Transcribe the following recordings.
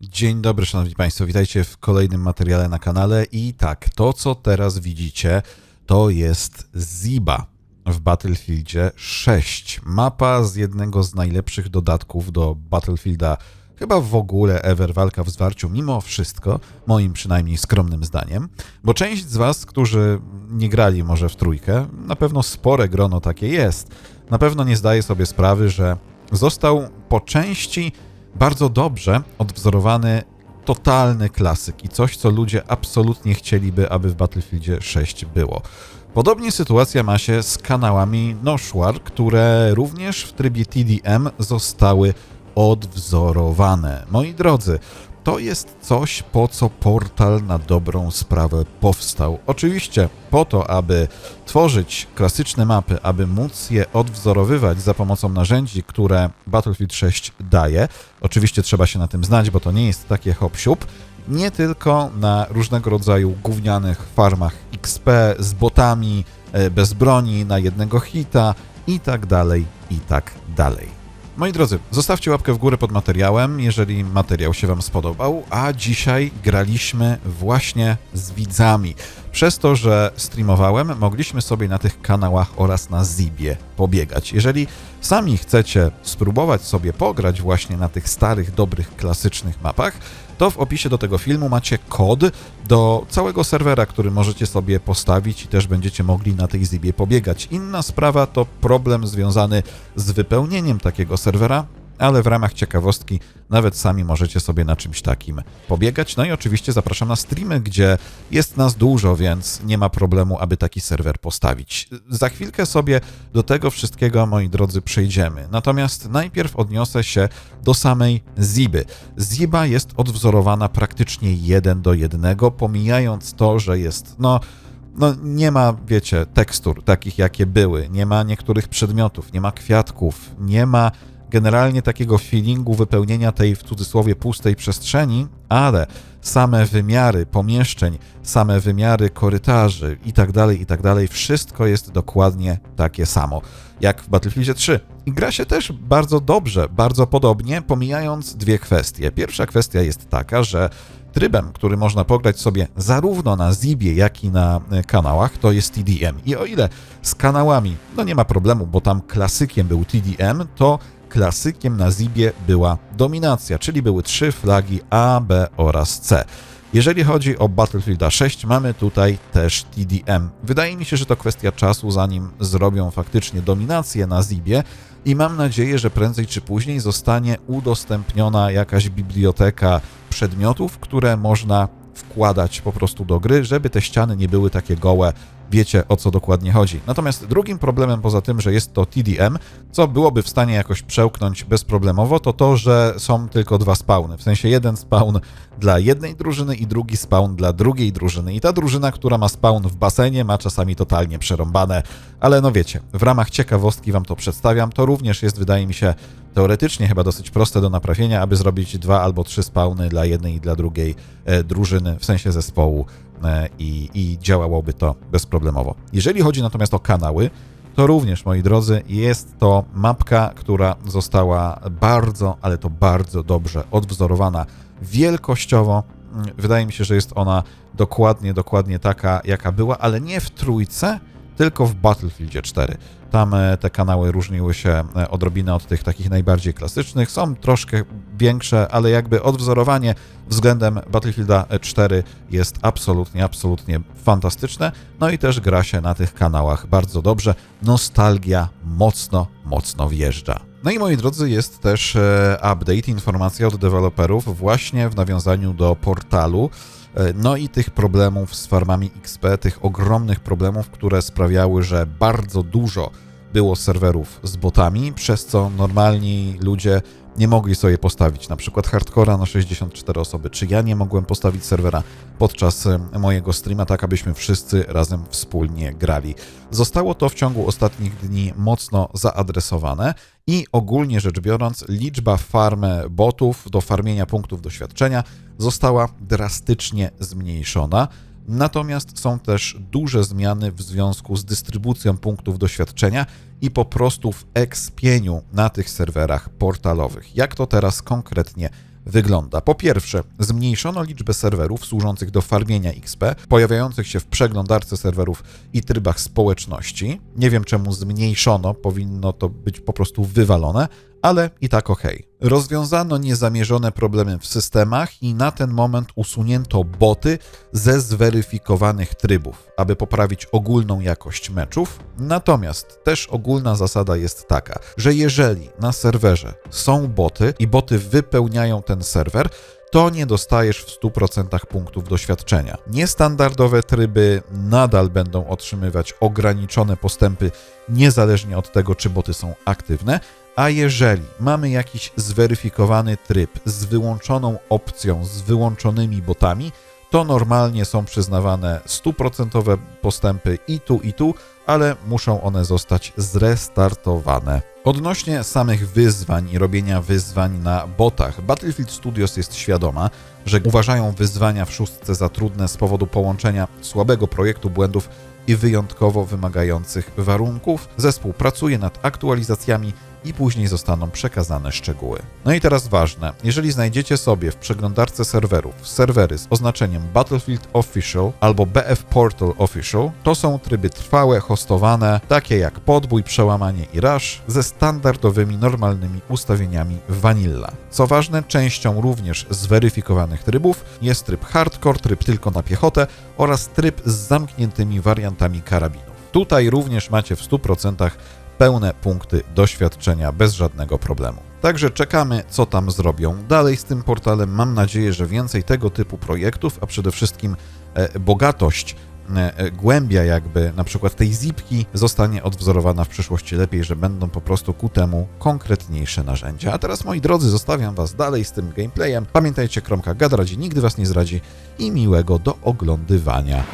Dzień dobry, szanowni państwo, witajcie w kolejnym materiale na kanale. I tak, to co teraz widzicie to jest Ziba w Battlefieldzie 6. Mapa z jednego z najlepszych dodatków do Battlefielda chyba w ogóle ever. Walka w zwarciu, mimo wszystko, moim przynajmniej skromnym zdaniem, bo część z was, którzy nie grali może w trójkę, na pewno spore grono takie jest, na pewno nie zdaje sobie sprawy, że został po części bardzo dobrze odwzorowany totalny klasyk i coś, co ludzie absolutnie chcieliby, aby w Battlefieldzie 6 było. Podobnie sytuacja ma się z kanałami Noshwar, które również w trybie TDM zostały odwzorowane. Moi drodzy, to jest coś, po co portal na dobrą sprawę powstał. Oczywiście po to, aby tworzyć klasyczne mapy, aby móc je odwzorowywać za pomocą narzędzi, które Battlefield 6 daje. Oczywiście trzeba się na tym znać, bo to nie jest takie hop -siup. Nie tylko na różnego rodzaju gównianych farmach XP z botami, e, bez broni, na jednego hita i tak dalej, i tak dalej. Moi drodzy, zostawcie łapkę w górę pod materiałem, jeżeli materiał się Wam spodobał, a dzisiaj graliśmy właśnie z widzami. Przez to, że streamowałem, mogliśmy sobie na tych kanałach oraz na Zibie pobiegać. Jeżeli sami chcecie spróbować sobie pograć właśnie na tych starych, dobrych, klasycznych mapach, to w opisie do tego filmu macie kod do całego serwera, który możecie sobie postawić i też będziecie mogli na tej Zibie pobiegać. Inna sprawa to problem związany z wypełnieniem takiego serwera, ale w ramach ciekawostki nawet sami możecie sobie na czymś takim pobiegać. No i oczywiście zapraszam na streamy, gdzie jest nas dużo, więc nie ma problemu, aby taki serwer postawić. Za chwilkę sobie do tego wszystkiego, moi drodzy, przejdziemy. Natomiast najpierw odniosę się do samej Ziby. Ziba jest odwzorowana praktycznie jeden do jednego, pomijając to, że jest, no, no nie ma, wiecie, tekstur takich, jakie były, nie ma niektórych przedmiotów, nie ma kwiatków, nie ma generalnie takiego feelingu wypełnienia tej w cudzysłowie pustej przestrzeni, ale same wymiary pomieszczeń, same wymiary korytarzy i tak dalej, i tak wszystko jest dokładnie takie samo jak w Battlefieldzie 3. I gra się też bardzo dobrze, bardzo podobnie, pomijając dwie kwestie. Pierwsza kwestia jest taka, że trybem, który można pograć sobie zarówno na Zibie, jak i na e, kanałach, to jest TDM. I o ile z kanałami, no nie ma problemu, bo tam klasykiem był TDM, to klasykiem na Zibie była dominacja, czyli były trzy flagi A, B oraz C. Jeżeli chodzi o Battlefielda 6, mamy tutaj też TDM. Wydaje mi się, że to kwestia czasu, zanim zrobią faktycznie dominację na Zibie i mam nadzieję, że prędzej czy później zostanie udostępniona jakaś biblioteka przedmiotów, które można wkładać po prostu do gry, żeby te ściany nie były takie gołe, wiecie o co dokładnie chodzi. Natomiast drugim problemem, poza tym, że jest to TDM, co byłoby w stanie jakoś przełknąć bezproblemowo, to to, że są tylko dwa spawny. W sensie jeden spawn dla jednej drużyny i drugi spawn dla drugiej drużyny. I ta drużyna, która ma spawn w basenie, ma czasami totalnie przerąbane. Ale no wiecie, w ramach ciekawostki wam to przedstawiam. To również jest, wydaje mi się, teoretycznie chyba dosyć proste do naprawienia, aby zrobić dwa albo trzy spawny dla jednej i dla drugiej e, drużyny, w sensie zespołu i, i działałoby to bezproblemowo. Jeżeli chodzi natomiast o kanały, to również, moi drodzy, jest to mapka, która została bardzo, ale to bardzo dobrze odwzorowana wielkościowo. Wydaje mi się, że jest ona dokładnie, dokładnie taka, jaka była, ale nie w trójce, tylko w Battlefieldzie 4. Tam e, te kanały różniły się e, odrobinę od tych takich najbardziej klasycznych. Są troszkę większe, ale jakby odwzorowanie względem Battlefielda 4 jest absolutnie, absolutnie fantastyczne. No i też gra się na tych kanałach bardzo dobrze. Nostalgia mocno, mocno wjeżdża. No i moi drodzy, jest też e, update, informacja od deweloperów właśnie w nawiązaniu do portalu. E, no i tych problemów z farmami XP, tych ogromnych problemów, które sprawiały, że bardzo dużo było serwerów z botami, przez co normalni ludzie nie mogli sobie postawić na przykład hardcora na 64 osoby, czy ja nie mogłem postawić serwera podczas e, mojego streama, tak abyśmy wszyscy razem wspólnie grali. Zostało to w ciągu ostatnich dni mocno zaadresowane i ogólnie rzecz biorąc liczba farm botów do farmienia punktów doświadczenia została drastycznie zmniejszona. Natomiast są też duże zmiany w związku z dystrybucją punktów doświadczenia i po prostu w ekspieniu na tych serwerach portalowych. Jak to teraz konkretnie wygląda. Po pierwsze, zmniejszono liczbę serwerów służących do farmienia XP, pojawiających się w przeglądarce serwerów i trybach społeczności. Nie wiem czemu zmniejszono, powinno to być po prostu wywalone, ale i tak okej. Rozwiązano niezamierzone problemy w systemach i na ten moment usunięto boty ze zweryfikowanych trybów, aby poprawić ogólną jakość meczów. Natomiast też ogólna zasada jest taka, że jeżeli na serwerze są boty i boty wypełniają ten serwer, to nie dostajesz w 100% punktów doświadczenia. Niestandardowe tryby nadal będą otrzymywać ograniczone postępy, niezależnie od tego, czy boty są aktywne. A jeżeli mamy jakiś zweryfikowany tryb z wyłączoną opcją, z wyłączonymi botami, to normalnie są przyznawane 100% postępy i tu, i tu, ale muszą one zostać zrestartowane. Odnośnie samych wyzwań i robienia wyzwań na botach, Battlefield Studios jest świadoma, że uważają wyzwania w szóstce za trudne z powodu połączenia słabego projektu błędów i wyjątkowo wymagających warunków. Zespół pracuje nad aktualizacjami i później zostaną przekazane szczegóły. No i teraz ważne, jeżeli znajdziecie sobie w przeglądarce serwerów serwery z oznaczeniem Battlefield Official albo BF Portal Official, to są tryby trwałe, hostowane, takie jak podbój, przełamanie i rush, ze standardowymi, normalnymi ustawieniami Vanilla. Co ważne, częścią również zweryfikowanych trybów jest tryb hardcore, tryb tylko na piechotę oraz tryb z zamkniętymi wariantami karabinów. Tutaj również macie w 100% pełne punkty doświadczenia bez żadnego problemu. Także czekamy, co tam zrobią dalej z tym portalem. Mam nadzieję, że więcej tego typu projektów, a przede wszystkim e, bogatość, e, e, głębia jakby na przykład tej zipki zostanie odwzorowana w przyszłości lepiej, że będą po prostu ku temu konkretniejsze narzędzia. A teraz moi drodzy, zostawiam was dalej z tym gameplayem. Pamiętajcie, kromka gada radzi, nigdy was nie zdradzi i miłego do oglądywania.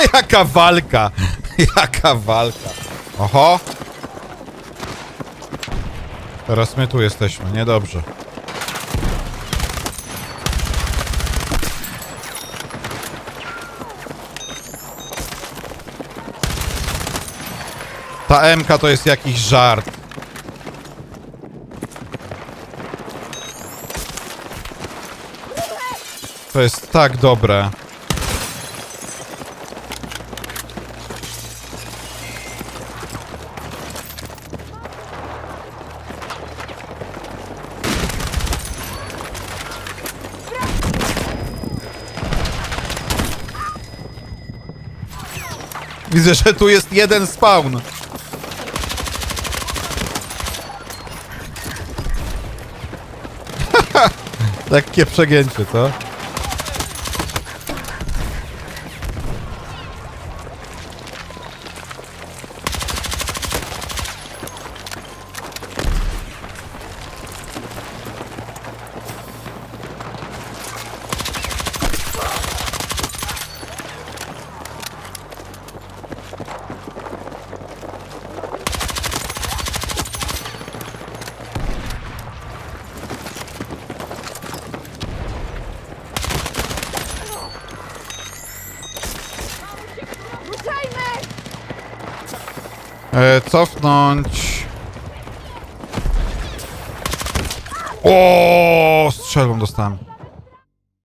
Jaka walka! Jaka walka! Oho! Teraz my tu jesteśmy, niedobrze. Ta MK to jest jakiś żart. To jest tak dobre. Widzę, że tu jest jeden spawn. Takie przegięcie, co? E, cofnąć. O, strzelbą dostałem.